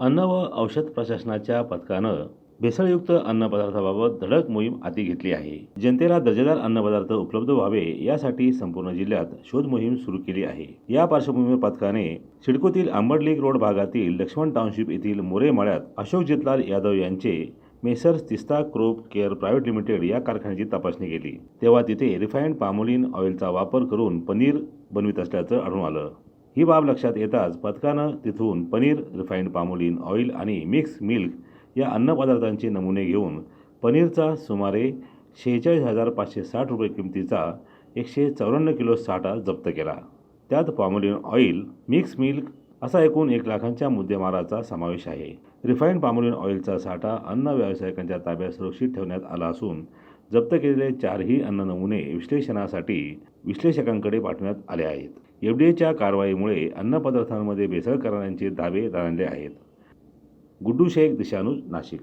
अन्न व औषध प्रशासनाच्या पथकानं भेसळयुक्त अन्नपदार्थाबाबत धडक मोहीम हाती घेतली आहे. जनतेला दर्जेदार अन्नपदार्थ उपलब्ध व्हावे यासाठी संपूर्ण जिल्ह्यात शोध मोहीम सुरू केली आहे. या पार्श्वभूमीवर पथकाने सिडकोतील आंबडलेक रोड भागातील लक्ष्मण टाउनशिप येथील मोरे मळ्यात अशोक जितलाल यादव यांचे messrs Teesta crop care private limited या कारखान्याची तपासणी केली. तेव्हा तिथे रिफाईंड पामोलिन ऑइलचा वापर करून पनीर बनवित असल्याचं आढळून आलं. ही बाब लक्षात येताच पथकानं तिथून पनीर रिफाईंड पामोलिन ऑइल आणि मिक्स मिल्क या अन्नपदार्थांचे नमुने घेऊन पनीरचा सुमारे शेहेचाळीस हजार पाचशे साठ रुपये किमतीचा एकशे चौऱ्याण्णव किलो साठा जप्त केला. त्यात पामोलिन ऑइल मिक्स मिल्क असा एकूण एक लाखांच्या मुद्देमालाचा समावेश आहे. रिफाईंड पामोलिन ऑइलचा साठा अन्न व्यावसायिकांच्या ताब्यात सुरक्षित ठेवण्यात आला असून जप्त केलेले चारही अन्न नमुने विश्लेषणासाठी विश्लेषकांकडे पाठवण्यात आले आहेत. एफ डी एच्या कारवाईमुळे अन्नपदार्थांमध्ये भेसळ करणाऱ्यांचे दावे जाणले आहेत. गुड्डू शेख दिशानुज नाशिक.